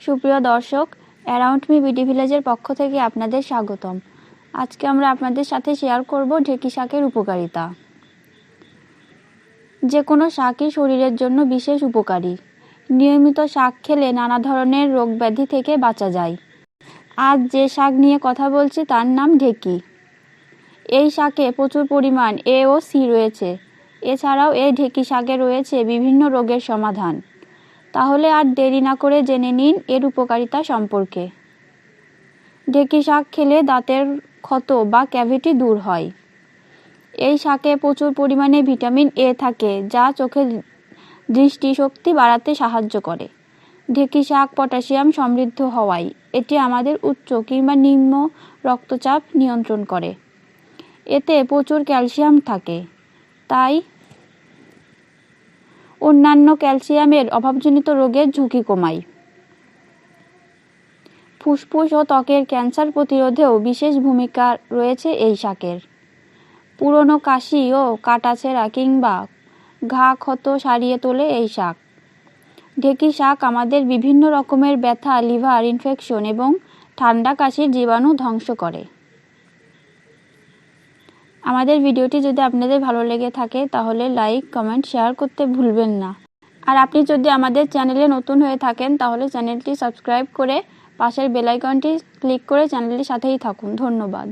সুপ্রিয় দর্শক, around me BD ভিলেজের পক্ষ থেকে আপনাদের স্বাগতম। আজকে আমরা আপনাদের সাথে শেয়ার করব ঢেঁকি শাকের উপকারিতা। যে কোনো শাকই শরীরের জন্য বিশেষ উপকারী। নিয়মিত শাক খেলে নানা ধরনের রোগ ব্যাধি থেকে বাঁচা যায়। আজ যে শাক নিয়ে কথা বলছি তার নাম ঢেঁকি। এই শাকে প্রচুর পরিমাণ এ ও সি রয়েছে। এছাড়াও এই ঢেঁকি শাকে রয়েছে বিভিন্ন রোগের সমাধান। তাহলে আর দেরি না করে জেনে নিন এর উপকারিতা সম্পর্কে। ঢেঁকি শাক খেলে দাঁতের ক্ষত বা ক্যাভিটি দূর হয়। এই শাকে প্রচুর পরিমাণে ভিটামিন এ থাকে, যা চোখের দৃষ্টিশক্তি বাড়াতে সাহায্য করে। ঢেঁকি শাক পটাশিয়াম সমৃদ্ধ হওয়ায় এটি আমাদের উচ্চ কিংবা নিম্ন রক্তচাপ নিয়ন্ত্রণ করে। এতে প্রচুর ক্যালসিয়াম থাকে, তাই অন্যান্য ক্যালসিয়ামের অভাবজনিত রোগের ঝুঁকি কমায়। ফুসফুস ও ত্বকের ক্যান্সার প্রতিরোধেও বিশেষ ভূমিকা রয়েছে এই শাকের। পুরনো কাশি ও কাটাছেঁড়া কিংবা ঘা ক্ষত সারিয়ে তোলে এই শাক। ঢেঁকি শাক আমাদের বিভিন্ন রকমের ব্যথা, লিভার ইনফেকশন এবং ঠান্ডা কাশির জীবাণু ধ্বংস করে। আমাদের ভিডিওটি যদি আপনাদের ভালো লেগে থাকে, তাহলে লাইক কমেন্ট শেয়ার করতে ভুলবেন না। আর আপনি যদি আমাদের চ্যানেলে নতুন হয়ে থাকেন, তাহলে চ্যানেলটি সাবস্ক্রাইব করে পাশের বেলাইকনটি ক্লিক করে চ্যানেলটির সাথেই থাকুন। ধন্যবাদ।